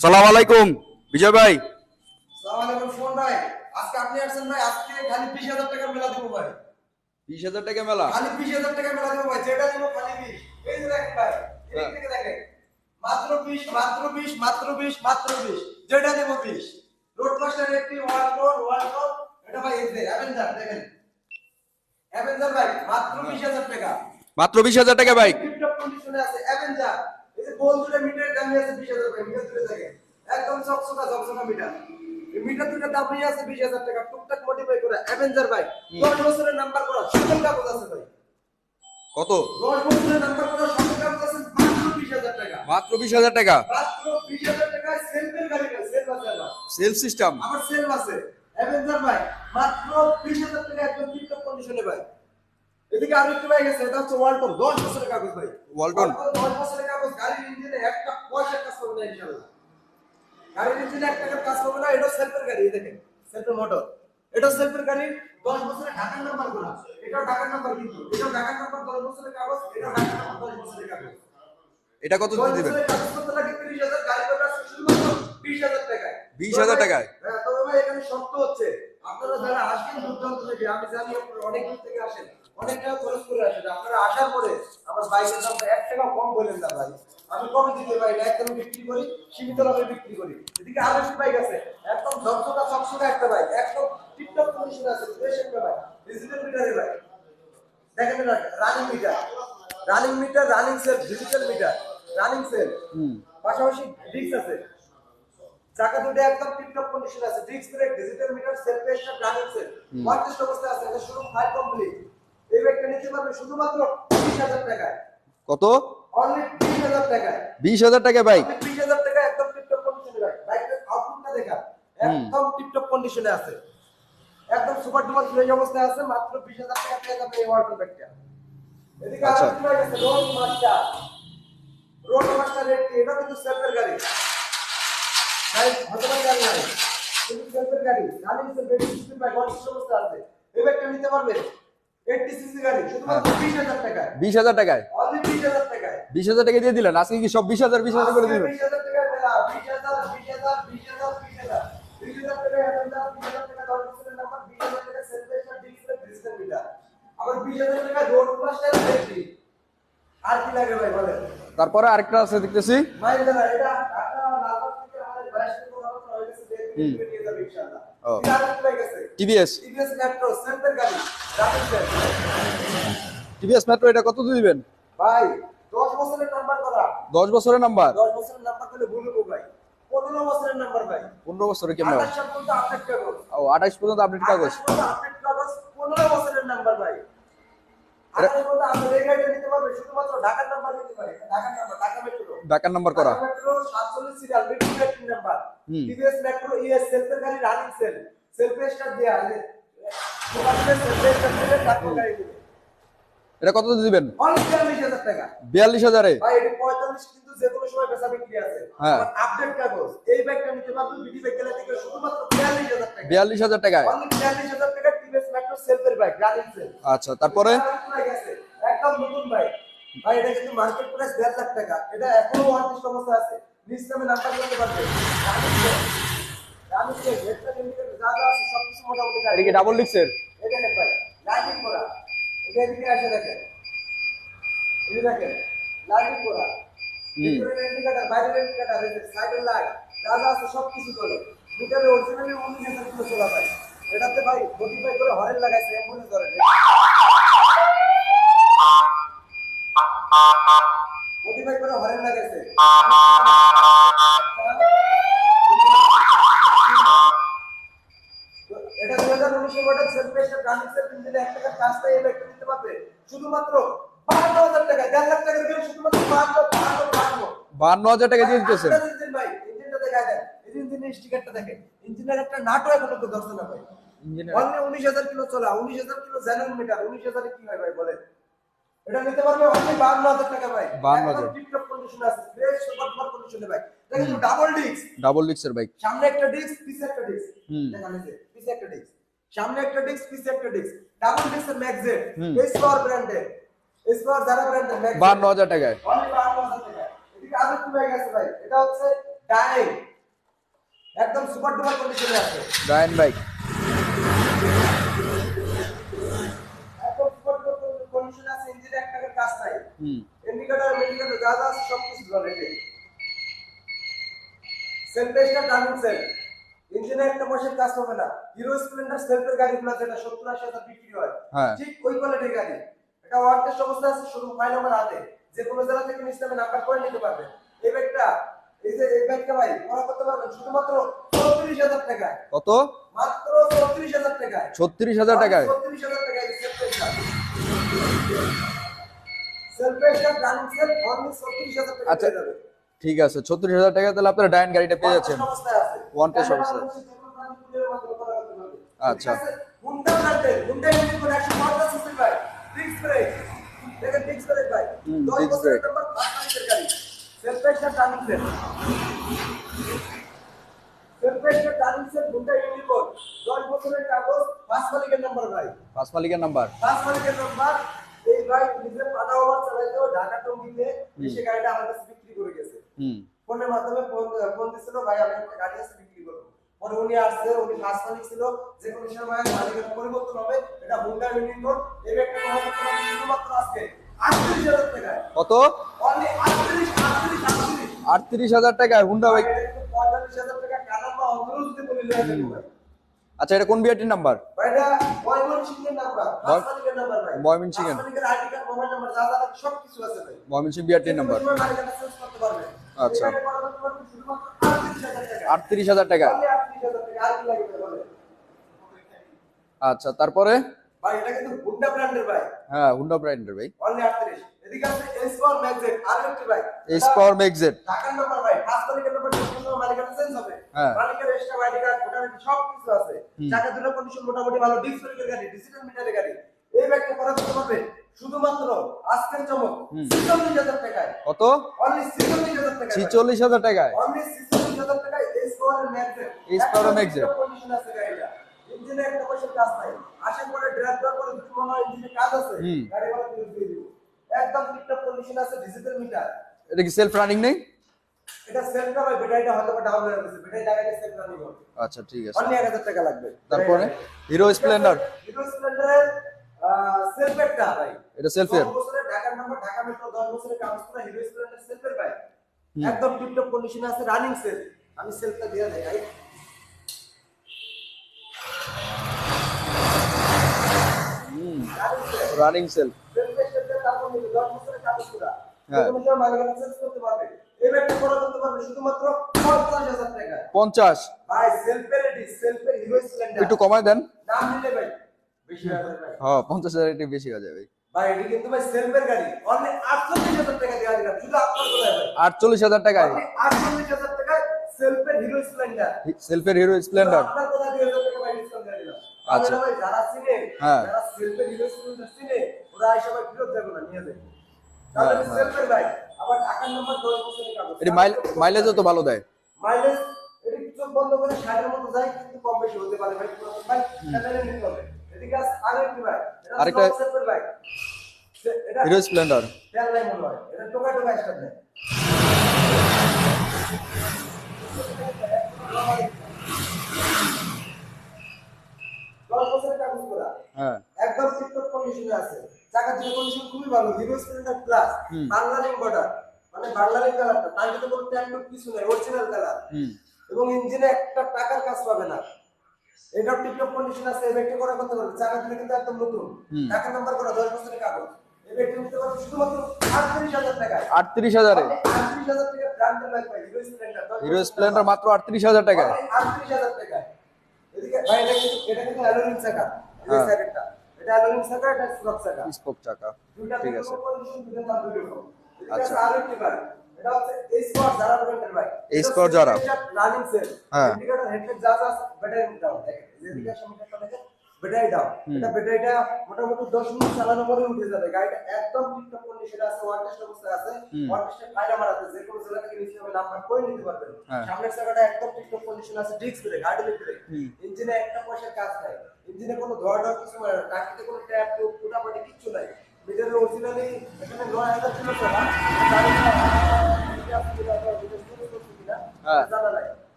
সালাম আলাইকুম বিজয় ভাই। সালাম আলাইকুম ফোন ভাই। আজকে আপনি আসছেন ভাই আজকে খালি বিশ হাজার টাকা মেলা দেবো ভাই। বিশ হাজার টাকা মেলা? খালি বিশ হাজার টাকা মেলা দেবো ভাই যেটা দেবো খালি বিশ। এই যে দেখেন ভাই এই থেকে দেখেন। মাত্র বিশ মাত্র বিশ মাত্র বিশ মাত্র বিশ। যেটা দেবো বিশ। রোড মাস্টার একটি ওয়ান ফোর ওয়ান ফোর এটা ভাই এই যে অ্যাভেঞ্জার দেখেন। অ্যাভেঞ্জার ভাই মাত্র বিশ হাজার টাকা। মাত্র বিশ হাজার টাকা বাইক টিপটপ কন্ডিশনে আছে অ্যাভেঞ্জার যে দুটো মিটার দাম আছে 20000 টাকা মিটার দুটো থাকে একদম চকচকা চকচকা মিটার। এই মিটার দুটো দাম নিয়ে আছে 20000 টাকা। টুকটাক মডিফাই করে অ্যাভেঞ্জার ভাই 10 বছরের নাম্বার করা সকল কাগজ আছে ভাই। কত? 10 বছরের নাম্বার করা সকল কাগজ আছে মাত্র 20000 টাকা। মাত্র বিশ হাজার টাকা? মাত্র 20000 টাকা সেলফের গাড়ি না সেলফ আছে সেলফ সিস্টেম আমার সেলফ আছে। অ্যাভেঞ্জার ভাই মাত্র 20000 টাকা একদম টিপটপ কন্ডিশনে ভাই। এদিকে আরও একটু ভাই গেছে এটা হচ্ছে ওয়ালটন 10 বছরের কাগজ ভাই। ওয়ালটন। দশ বছরের কাগজ গাড়ির ইঞ্জিনে একটা পয়সার কাজ করবে না ইনশাআল্লাহ। গাড়ির ইঞ্জিনে এক টাকার কাজ করবে না এটা সেলফের গাড়ি দেখেন সেলফের মোটর এটা সেলফের গাড়ি 10 বছরের ঢাকার নাম্বার করা এটা ঢাকার নাম্বার কিন্তু। এটা ঢাকার নাম্বার 10 বছরের কাগজ এটা ঢাকার নাম্বার 10 বছরের কাগজ। এটা কত দশ দিবেন? কাগজ করতে লাগে 30000 গাড়ি করতে শুধুমাত্র 20000 টাকায়। 20,000 টাকায়? হ্যাঁ তবে ভাই এখানে শর্ত হচ্ছে আপনারা যারা আসেন দুর্দান্ত থেকে আমি জানি আপনারা অনেক দূর থেকে আসেন অনেক টাকা খরচ করে আসেন আপনারা আসার পরে আমার বাইকের দাম এক টাকা কম বলেন না ভাই। আমি কমে দিতে পারি না একদম বিক্রি করি সীমিত লাভে বিক্রি করি। এদিকে আরও একটি বাইক আছে একদম ঝকঝকা চকচকা একটা বাইক একদম টিপটপ কন্ডিশন আছে ফ্রেশ একটা বাইক ডিজিটাল মিটারের বাইক। দেখেন running meter running meter running cell digital meter running cell পাশাপাশি ডিস্ক আছে। চাকা দুটো একদম টিপটপ কন্ডিশন আছে disc brake digital meter self start running cell working অবস্থায় আছে এটা শুরু ফাইল কমপ্লিট এই ব্যাগটা নিতে পারবে শুধুমাত্র 20000 টাকায়। কত? অনলি 20000 টাকায়। বিশ হাজার টাকা বাইক অনলি 20000 টাকা একদম টিপটপ কন্ডিশনে বাইক বাইকের আউটপুটটা দেখা একদম টিপটপ কন্ডিশনে আছে। একদম সুপার ডুপার ফ্রেশ অবস্থায় আছে মাত্র 20000 টাকা পেয়ে যাবে এই ওয়াটার ব্যাগটা এদিকে আচ্ছা। রোড মাস্টার রোড মাস্টার একটি এটা কিন্তু সেলফের গাড়ি। গাড়ি গাড়ি। নাই কিন্তু সেলফের গাড়ি সিস্টেম অনেক আছে। এই ব্যাগটা নিতে পারবে? বিশ হাজার টাকায় অনলি 20000 টাকায় বিশ হাজার টাকা দিয়ে দিলেন আজকে কি সব বিশ হাজার বিশ হাজার করে তারপরে আরেকটা আছে দেখতেছি হয়ে ও। টিভিএস? টিভিএস মেট্রো সেন্টার গাড়ি টিভিএস মেট্রো এটা কত দিবেন? ভাই দশ বছরের নাম্বার করা। দশ বছরের নাম্বার দশ বছরের নাম্বার করলে ভুল হব ভাই। পনেরো বছরের নাম্বার ভাই। পনেরো বছরের কেমন আঠাশ সাল পর্যন্ত আপডেট কাগজ। ও আঠাইশ পর্যন্ত আপডেট কাগজ। আপডেট কাগজ পনেরো বছরের নাম্বার ভাই। ঢাকার নাম্বার পারে। ঢাকার নাম্বার করা। এটা কত দিবেন? বিয়াল্লিশ হাজার বিয়াল্লিশ হ্যাঁ। বিয়াল্লিশ হাজার টাকায়? আচ্ছা তারপরে? একদম নতুন বাইক ভাই এটা কিন্তু মার্কেট প্রাইস দেড় লাখ টাকা। এটা এখনও ওয়ারেন্টি অবস্থা আছে। নিজ নামে নাম্বার করতে পারবে। যা যা আছে সবকিছু মোটামুটি এটা কি ডাবল ডিক্সের এটা দেখেন ভাই লাইটিং করা এটা এদিকে আসে দেখেন। এই দেখেন লাইটিং করা ভিতরের ইন্ডিকেটর বাইরের ইন্ডিকেটর সাইডের লাইট যা যা আছে সব কিছু করে মিটারে অরিজিনালি উনিশ হাজার চলা ভাই এটাতে ভাই মডিফাই করে হরেন লাগাইছে এম্বুলেন্স ধরে। মডিফাই করে হরেন লাগাইছে এটা দুই হাজার উনিশের মডেল রানিং সেলফ ইঞ্জিনে এক টাকার কাজটা এই ব্যাগটা নিতে পারবে। শুধুমাত্র বাহান্ন হাজার টাকা দেড় লাখ টাকার গাড়ি শুধুমাত্র বাহান্ন বাহান্ন বাহান্ন। বান্ন হাজার টাকা দিয়ে দিতেছেন। ভাই ইঞ্জিনটা দেখা এই ইঞ্জিনের স্টিকারটা দেখেন। ইঞ্জিনের একটা নাটও এখনও তো ধরছে না ভাই। অনলি উনিশ হাজার কিলো চলা উনিশ হাজার কিলো জেনুইন মিটার উনিশ হাজারে কি হয় ভাই বলেন? এটা নিতে পারবে অনলি বাহান্ন হাজার টাকা ভাই। 52,000 টিপটপ কন্ডিশন আছে ফ্রেশ সুপার কন্ডিশনে ভাই। দেখেন ডাবল ডিস্ক ডাবল ডিক্সের বাইক সামনে একটা ডিস্ক পিছে একটা ডিস্ক হুম। দেখান এই যে পিছে একটা ডিস্ক সামনে একটা ডিস্ক পিছে একটা ডিস্ক ডাবল ডিস্কের ম্যাগজেট হুম। এসপাওয়ার ব্র্যান্ডের এসপাওয়ার যারা ব্র্যান্ডের ম্যাগজেট বান্ন হাজার টাকায়। অনলি 52000 টাকা এদিকে আরও কি বাইক আছে ভাই। এটা হচ্ছে ডাইং একদম সুপার ডুপার কন্ডিশনে আছে। ডায়ন বাইক একদম সুপার ডুপার কন্ডিশনে আছে। ইঞ্জিনে এক টাকার কাজ নাই। হুম। ইন্ডিকেটর মেডিকেটর যা যা আছে সব কিছু রেডি সেলফেসটা টার্নিং সেল ইঞ্জিনে একটা পয়সার কাজ হবে না। হিরো স্প্লেন্ডার সেলফের গাড়িগুলো যেটা সত্তর আশি হাজার বিক্রি হয়। হ্যাঁ। ঠিক ওই কোয়ালিটির গাড়ি। এটা ওয়ান টেস্ট অবস্থা আছে ফাইল আমার হাতে। যে কোনো জেলা থেকে নিচে নাম্বার করে নিতে পারবেন। এই ব্যাগটা এই যে এই ব্যাগটা ভাই করা করতে পারবেন শুধুমাত্র চৌত্রিশ হাজার টাকায় কত? মাত্র চৌত্রিশ হাজার টাকায়। ছত্রিশ হাজার টাকায়? চৌত্রিশ হাজার টাকায় আচ্ছা। ঠিক আছে ছত্রিশ হাজার টাকা তাহলে আপনারা ডায়ন গাড়িটা পেয়ে যাচ্ছেন। One test অবস্থায়। আচ্ছা। হুন্ডা ব্র্যান্ডের হুন্ডা ইঞ্জিন করে 150 সিসি ভাই ডিস্ক ব্রেক দেখেন ডিস্ক ব্রেক ভাই হুম, 10 disc বছরের brake। নাম্বার 5 মালিকের গাড়ি সেলফেসটা টার্নিং সেল সেলফেসটা টার্নিং সেল হুন্ডা ইউনিকোড 10 বছরের কাগজ 5 মালিকের নাম্বার ভাই পাঁচ মালিকের নাম্বার পাঁচ মালিকের নাম্বার এই ভাই নিজে ওভার চালাইতো ঢাকা টঙ্গিতে এসে গাড়িটা আমার কাছে বিক্রি করে গেছে হুম ফোনের মাধ্যমে ফোন ফোন দিছিল ভাই আমি একটা গাড়ি আছে বিক্রি করব। পরে উনি আসছে উনি ফার্স্ট মালিক ছিল যে কোনো সময় মালিকের পরিবর্তন হবে এটা হুন্ডা ইউনিকোড এই একটা শুধুমাত্র আজকে। আটত্রিশ হাজার টাকায়। কত? অনলি আটত্রিশ আটত্রিশ আটত্রিশ। আটত্রিশ হাজার টাকায় হুন্ডা বাইক পঁয়তাল্লিশ হাজার টাকা বা বলে আচ্ছা এটা কোন বিআরটির নাম্বার? এটা ময়মনসিংহের নাম্বার মালিকের নাম্বার ভাই। ময়মনসিংহের। ফার্স্ট মালিকের আইডি কার্ড মোবাইল নাম্বার যা যা সব কিছু আছে ভাই। ময়মনসিং বিআরটির নাম্বার। আচ্ছা। আটত্রিশ হাজার টাকা। আচ্ছা তারপরে? ভাই এটা কিন্তু হুন্ডা ব্র্যান্ডের ভাই। হ্যাঁ হুন্ডা ব্র্যান্ডের ভাই। অনলি 38 এদিকে আছে এস পাওয়ার ম্যাগজেট আর একটি ভাই। এস পাওয়ার ম্যাগজেট ঢাকার নাম্বার ভাই ফার্স্ট মালিকের নাম্বার যখন মালিকের চেঞ্জ হবে। হ্যাঁ। মালিকের এক্সট্রা আইডি কার্ড মোটামুটি সব কিছু আছে। চাকা দুটো কন্ডিশন মোটামুটি ভালো ডিসপ্লে গাড়ি ডিজিটাল মিটারের গাড়ি এই ব্যাগটা করা পারবে শুধুমাত্র আজকের চমক 46000 টাকায়। কত? অনলি 46000 টাকায়। ভাই। ছিচল্লিশ হাজার টাকায় অনলি 46000 টাকায় এস পাওয়ার ম্যাগজেট এস পাওয়ার ম্যাগজেট। কন্ডিশন আছে গাড়িটা ইঞ্জিনে একটা পয়সার কাজ নাই। আসার পরে ড্রাইভ দেওয়ার পরে যদি মনে হয় ইঞ্জিনে কাজ আছে গাড়ি ভালো দিয়ে দিব। একদম টিপটপ কন্ডিশন আছে ডিজিটাল মিটার এটা কি সেলফ রানিং নেই? এটা সেল করা ব্যাটারিটা হয়তো ডাউন হয়ে গেছে। ব্যাটারি লাগাইলে সেল রানিং হবে। আচ্ছা ঠিক আছে। অনলি 1000 টাকা লাগবে। তারপরে? হিরো স্প্লেন্ডার হিরো স্প্লেন্ডারের সেলফেরটা ভাই। এটা সেলফের। 10 বছরের ঢাকার নাম্বার ঢাকা মেট্রো 10 বছরের কাগজ হিরো স্প্লেন্ডার সেলফের ভাই। একদম টিপটপ কন্ডিশনে আছে রানিং সেল আমি সেলফটা দিয়ে দেখাই রানিং সেল রানিং সেলফ সেলফের সেলফের তারপর নিবে 10 বছরের কাগজ করা। কোনো সময় মালিকানা পারবে। এই ব্যাগটা করা করতে পারবে শুধুমাত্র পঞ্চাশ ভাই সেলফের সেলফের হিরো স্প্লেন্ডার একটু কমায় দেন। নাম নিলে ভাই হয়ে পঞ্চাশ হাজার একটু বেশি হয়ে যাবে। ভাই এটি কিন্তু ভাই সেলফের গাড়ি। অনলি 48000 টাকা দেওয়া দিলাম শুধু আপনার কোথায় ভাই। আটচল্লিশ হাজার টাকায়? অনলি 48000 টাকায় সেলফের হিরো স্প্লেন্ডার সেলফের হিরো স্প্লেন্ডার আপনার কোথায় 2000 টাকা ভাই ডিসকাউন্ট দিয়ে দিলাম আচ্ছা। ভাই যারা চিনে। যারা সেলফের হিরো স্প্লেন্ডার চিনে ওরা এই সবাই ফেরত যাবে না নিয়ে যাবে। তাহলে। সেলফের ভাই আবার টাকার নাম্বার 10 বছরের কাগজ। এটি মাইলেজও তো ভালো দেয়। মাইলেজ এটি চোখ বন্ধ করে ষাটের মতো যায় কিন্তু কম বেশি হতে পারে ভাই ভাই এটা নিতে হবে। এদিকে আছে আরেকটি হিরো স্প্লেন্ডার। হয়। একদম টিপটপ কন্ডিশনে আছে। চাকা দুটো কন্ডিশন খুবই ভালো। Hero Splendor plus Bangla link border মানে বাংলা লিঙ্ক কালারটা টাঙ্কিতে কোনো ট্যাঙ্ক কিছু নেই। অরিজিনাল কালার এবং ইঞ্জিনে একটা টাকার কাজ পাবে না। এটা টিপটপ কন্ডিশন আছে এই ব্যাগটা করা করতে পারবে চাকা দিলে কিন্তু একদম নতুন। টাকা নাম্বার করা দশ বছরের কাগজ। এই ব্যাগটা নিতে পারবে শুধুমাত্র আটত্রিশ হাজার টাকায়। আটত্রিশ হাজারে? আটত্রিশ হাজার টাকা ব্র্যান্ডের বাইক পাই হিরো স্প্লেন্ডার হিরো স্প্লেন্ডার মাত্র আটত্রিশ হাজার টাকায়। আটত্রিশ হাজার টাকায়। এদিকে ভাই এটা কিন্তু এটা কিন্তু অ্যালোরিং চাকা। এই। এটা অ্যালোরিং চাকা এটা সুরক চাকা। স্পোক চাকা। ঠিক ঠিক আছে। আছে আচ্ছা। এটা হচ্ছে এই স্পট যারা ব্র্যান্ডের ভাই। এই Sport যারা। রানিং সেল হ্যাঁ। ইন্ডিকেটর হেডলাইট যা যা ব্যাটারি ডাউন দেখেন। যেদিকে সামনেটা দেখেন ব্যাটারি ডাউন এটা ব্যাটারিটা মোটামুটি 10 মিনিট চালানোর পরে উঠে যাবে। গাড়িটা একদম টিপটপ কন্ডিশনে আছে ওয়ান টেস্ট অবস্থায় আছে। ওয়ান টেস্টে ফাইল আমার আছে যে কোনো জেলা থেকে নিচে হবে নাম্বার করে নিতে পারবেন। হ্যাঁ। সামনের চাকাটা একদম কন্ডিশনে আছে ডিস্ক ব্রেক হাইড্রোলিক ব্রেক ইঞ্জিনে একটা পয়সার কাজ নাই। ইঞ্জিনে কোনো ধোয়া ধোয়া কিছু নাই টাকিতে কোনো ট্যাপ টোপ ফুটাফাটি কিচ্ছু নাই। এটার অরিজিনালি এখানে নয় হাজার।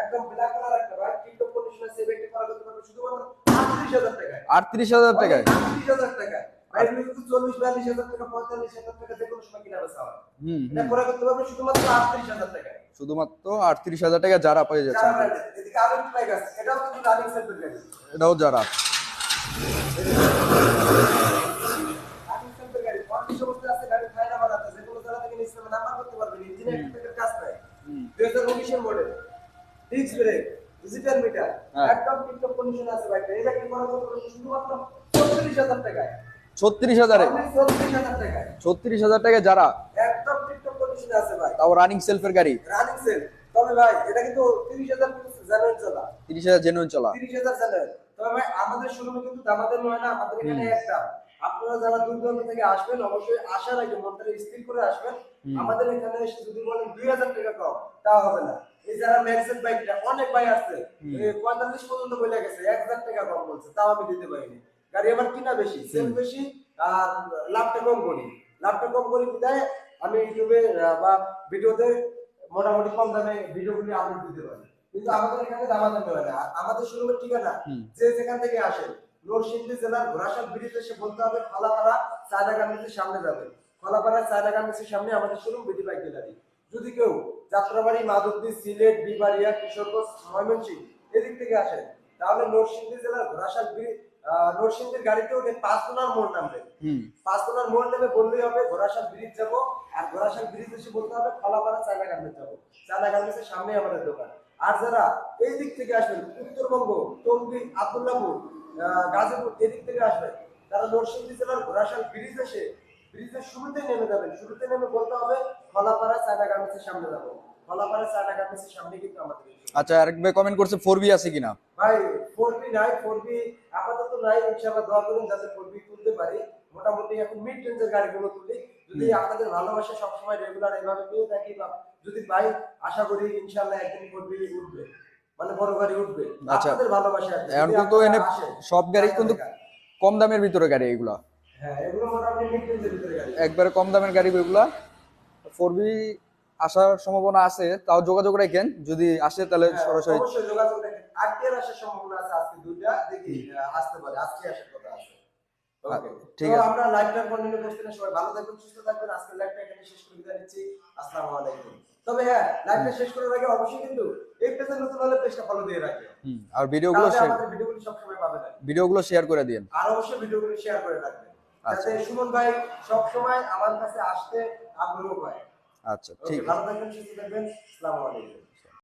একদম একটা ভাই, একটা করা করতে পারবে শুধুমাত্র 38,000 টাকায়। আটত্রিশ হাজার টাকায় 38,000 টাকায়। ভাই, এগুলো কিন্তু 40, 42,000 টাকা, 45,000 টাকা যে কোনো সময় কিনা বেচা হয়। এটা করা করতে পারবে শুধুমাত্র 38,000 টাকায়। শুধুমাত্র আটত্রিশ হাজার টাকা যারা পেয়ে যাচ্ছে এটাও কিন্তু। এটাও যারা running set এর গাড়ি। পঞ্চাশ অবস্থায় আছে, গাড়ি ফায়দা বাড়াতে, যে কোনো জায়গা থেকে নিচে নামে নাম্বার করতে পারবেন। ইঞ্জিনে একটা টাকার কাজ নাই। হুম। 2019 এর মডেল। ডিস্ক ব্রেক, ডিজিটাল মিটার, হ্যাঁ। একদম টিপটপ কন্ডিশন আছে বাইকটা। এটা কি করা করতে পারবে শুধুমাত্র 34,000 টাকায়। ছত্রিশ হাজারে Only 34,000 ছত্রিশ হাজার টাকা যারা একদম টিপটপ কন্ডিশনে আছে ভাই। তাও রানিং সেলফের গাড়ি রানিং সেল। তবে ভাই এটা কিন্তু 30,000 জানুয়ারি চলা। তিরিশ হাজার জেনুইন চলা 30,000 জানুয়ারি। তবে ভাই আমাদের শোরুমে কিন্তু দামাদামি হয় না, আমাদের এখানে একটা। আপনারা যারা দূর দূরান্ত থেকে আসবেন অবশ্যই আসার আগে মনটা স্থির করে আসবেন। আমাদের এখানে এসে যদি বলেন দুই হাজার টাকা কম তা হবে না। এই যারা ম্যাক্সের বাইকটা অনেক ভাই আসছে পঁয়তাল্লিশ পর্যন্ত বলে গেছে এক হাজার টাকা কম বলছে তাও আমি দিতে পারিনি। গাড়ি আমার কিনা বেশি সেল বেশি আর লাভটা কম করি। লাভটা কম করি বিদায় আমি ইউটিউবে বা ভিডিওতে মোটামুটি কম দামে ভিডিওগুলি আপলোড দিতে পারি। কিন্তু আমাদের এখানে দামাদামি হয় না। আমাদের শোরুমের ঠিকানা যে যেখান থেকে আসেন নরসিংদী জেলার ঘোড়াশাল ব্রিজ এসে বলতে হবে খলাপাড়া চায়না গার্মেন্টসের সামনে যাবেন খলাপাড়া চায়না গার্মেন্টসের সামনে আমাদের শোরুম বিডি বাইক গ্যালারি। যদি কেউ যাত্রাবাড়ি মাধবদী সিলেট বিবাড়িয়া কিশোরগঞ্জ ময়মনসিংহ এদিক থেকে আসেন তাহলে নরসিংদী জেলার ঘোড়াশাল ব্রিজ নরসিংদীর গাড়িতে উঠে পাঁচতলার মোড় নামবে। পাঁচতলার মোড় নেমে বললেই হবে ঘোড়াশাল ব্রিজ যাব আর ঘোড়াশাল ব্রিজ এসে বলতে হবে খলাপাড়া চায়না গার্মেন্টস যাব। চায়না গার্মেন্টসের সামনে আমাদের দোকান। আর যারা এই দিক থেকে আসবেন উত্তরবঙ্গ টঙ্গী আব্দুল্লাপুর গাজীপুর এদিক থেকে আসবেন তারা নরসিংদী জেলার ঘোড়াশাল ব্রিজ এসে ব্রিজের শুরুতে নেমে যাবেন শুরুতে নেমে বলতে হবে খলাপাড়া চায়না গার্মেন্টসের সামনে যাব। খলাপাড়া চায়না গার্মেন্টসের সামনে কিন্তু আমাদের আচ্ছা আরেক ভাই কমেন্ট করছে ফোর বি আছে কিনা? ভাই ফোর বি নাই ফোর বি আপাতত নাই ইনশাআল্লাহ দোয়া করুন যাতে ফোর বি তুলতে পারি। মোটামুটি এখন মিড রেঞ্জের গাড়িগুলো তুলি। যদি আপনাদের ভালোবাসা সবসময় রেগুলার এইভাবে পেয়ে থাকি বা যদি পাই আশা করি ইনশাআল্লাহ একদিন ফোর বি উঠবে। মানে বড় গাড়ি উঠবে। আচ্ছা। ভালোবাসা এখন কিন্তু এনে সব গাড়ি কিন্তু কম দামের ভিতরে গাড়ি এগুলা। হ্যাঁ এগুলো মোটামুটি মিড রেঞ্জের ভিতরে গাড়ি। একবারে কম দামের গাড়ি এগুলা। ফোর বি আসার সম্ভাবনা আছে তাও যোগাযোগ রাখেন যদি আসে তাহলে হ্যাঁ, সরাসরি। অবশ্যই যোগাযোগ রাখেন। আজকের আসার সম্ভাবনা আছে আজকে দুইটা দেখি আসতে পারে। আজকে আসার কথা আছে। ঠিক আছে। আমরা লাইভটা কন্টিনিউ করতে না সবাই ভালো থাকবেন সুস্থ থাকবেন। আজকের লাইভটা এখানে শেষ করে আসসালামু আলাইকুম। তবে হ্যাঁ লাইভটা শেষ করার আগে অবশ্যই কিন্তু এই পেজে নতুন হলে পেজটা ফলো দিয়ে রাখবেন। আর ভিডিওগুলো আমাদের ভিডিওগুলো সবসময় পাবেন। ভিডিওগুলো শেয়ার করে দিন আর অবশ্যই ভিডিওগুলো শেয়ার করে রাখবেন। আচ্ছা। যাতে সুমন ভাই সবসময় আমার কাছে আসতে আগ্রহ পায়। আচ্ছা ঠিক আছে। ভালো থাকবেন সুস্থ থাকবেন আসসালামু আলাইকুম।